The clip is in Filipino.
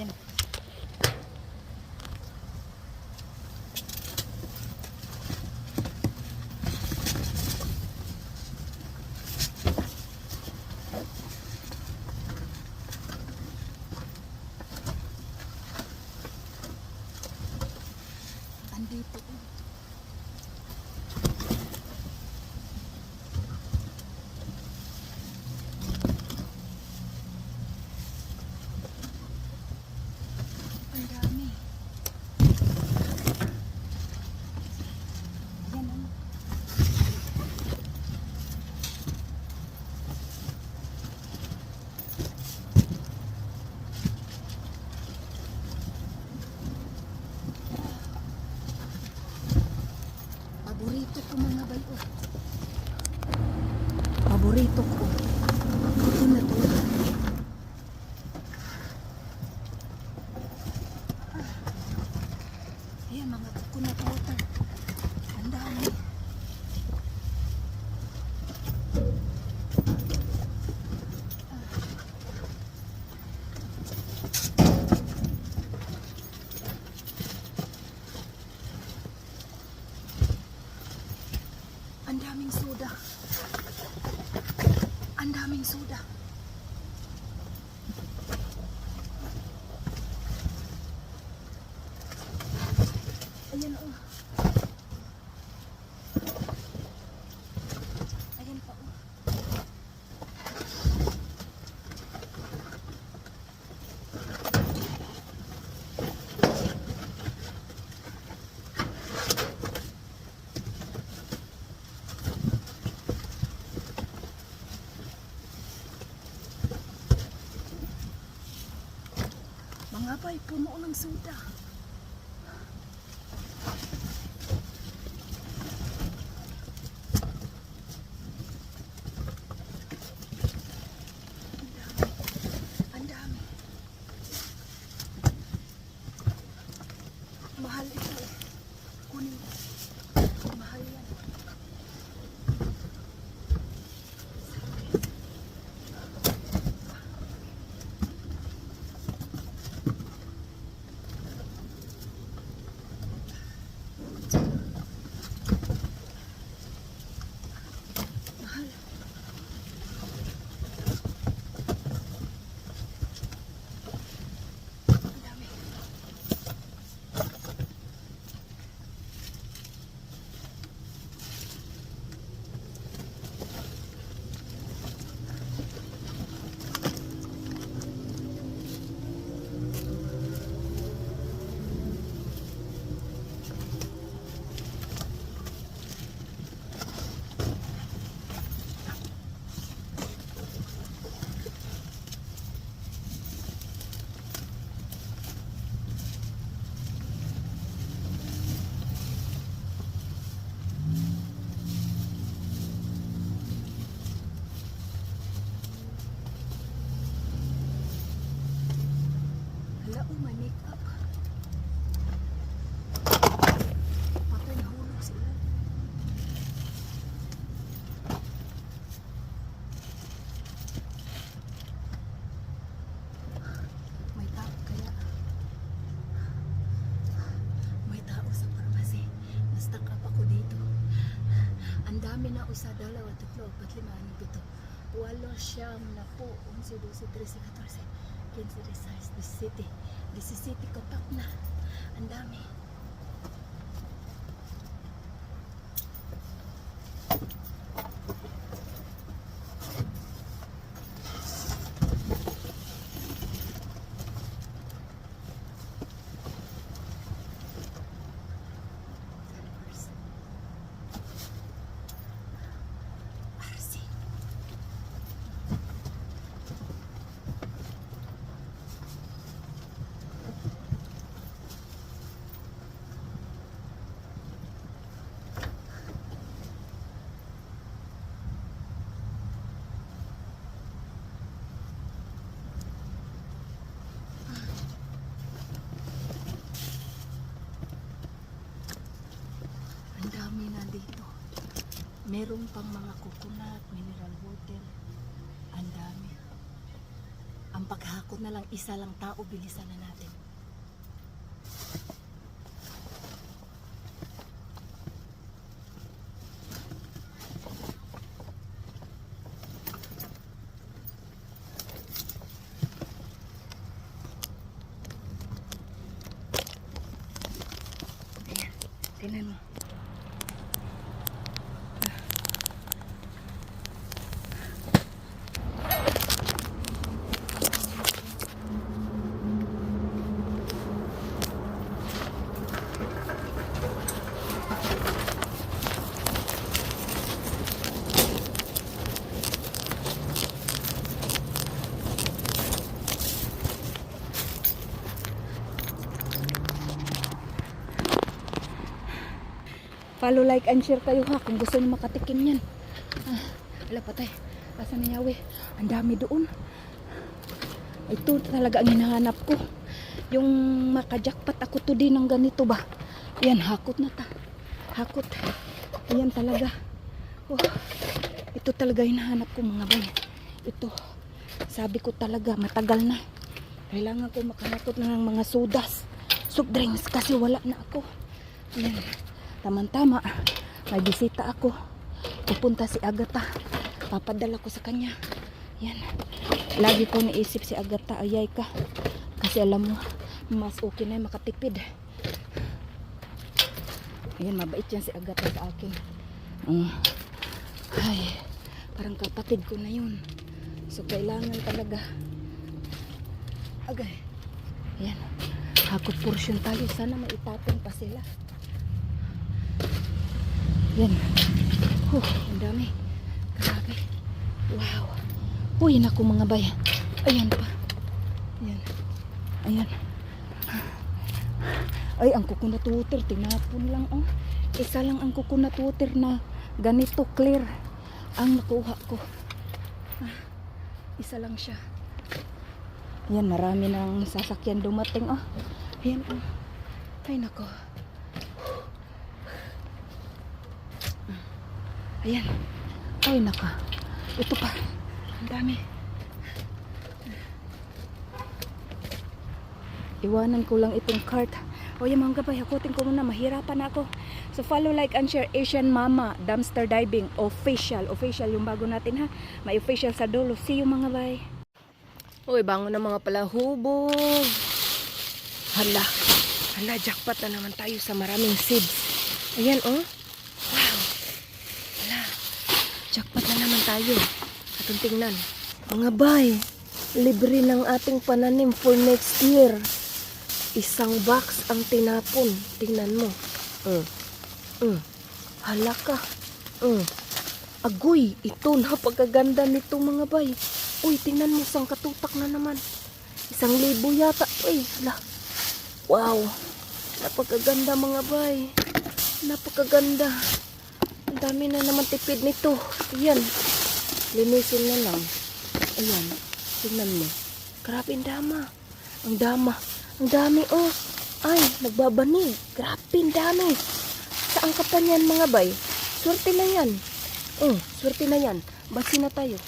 Yan. Andito. oh. Ang dami. Yan ang Paborito ko mga bayo. Paborito ko. Ito na to. Ayan mga coconut water. Ang dami. Ang daming soda. Ang daming soda. Ayan oh. Ayan pa oh. Mga bay, puno ng soda. Ang dami. Ang dami. Mahal ito eh. Kunin mo. Mahal yan. Mahal. Ang dami. Hala, oh, may makeup. Patay na hulog sila. May tao kaya. May tao sa parmasi. Nastak up ako dito. Ang dami na usa, dalawa, tatlo, apat, lima, anim, pito. Walo, siyam, na po, 11, 12, 13, 14, 15, 16, 17, 17 kapak na. Ang dami. Arsi. Ang dami na dito. Meron pang mga coconut, mineral water. Ang dami. Ang paghakot na lang, isa lang tao, bilisan na natin. Ayan, tingnan mo. Follow, like, and share kayo ha kung gusto niyo makatikim yan. Ah, wala patay. Asa na yawi? Ang dami doon. Ito talaga ang hinahanap ko. Yung makajakpat ako to din ng ganito ba? Yan, hakot na ta. Hakot. Ayan talaga. Oh, ito talaga hinahanap ko mga bay. Ito. Sabi ko talaga, matagal na. Kailangan ko makahakot na ng mga sodas. Soft drinks kasi wala na ako. Ayan. Tama-tama. May bisita ako. Pupunta si Agata. Papadala ko sa kanya. Yan. Lagi ko naisip si Agata, ayay ka. Kasi alam mo, mas okay na yung makatipid. Ayan, mabait yan si Agata sa akin. Mm. Ay, parang kapatid ko na yun. So, kailangan talaga. Agay. Ayan. Hakot portion tayo. Sana maitapon pa sila. Yan. Huh, ang dami. Grabe. Wow. Uy, naku mga bayan. Ayan pa. Ayan. Ayan. Ay, ang coconut water. Tinapon lang, oh. Isa lang ang coconut water na ganito clear ang nakuha ko. Ah, isa lang siya. Ayan, marami ng sasakyan dumating, oh. Ayan, oh. Ay, nako. Ayan. Ay, naka. Ito pa. Ang dami. Iwanan ko lang itong cart. O yan mga kapay, hakutin ko muna. Mahirapan na ako. So follow, like, and share Asian Mama Dumpster Diving Official. Official yung bago natin ha. May official sa dulo. See you mga bay. Uy, bangon na mga palahubog. Hala. Hala, jackpot na naman tayo sa maraming seeds. Ayan, oh. Jackpot na naman tayo. Atong tingnan. Mga bay, libre ng ating pananim for next year. Isang box ang tinapon. Tingnan mo. Mm. Mm. Hala ka. Mm. Agoy, ito napakaganda nito mga bay. Uy, tingnan mo, isang katutak na naman. Isang libo yata. Uy, hala. Wow. Napakaganda mga bay. Napakaganda. Ang dami na naman tipid nito. Ayan. Linisin na lang. Ayan. Tingnan mo. Grabe ang dama. Ang dama. Ang dami oh. Ay, nagbabani. Grabe ang dami. Saan ka pa niyan mga bay? Swerte na yan. Oh, swerte na yan. Basi na tayo.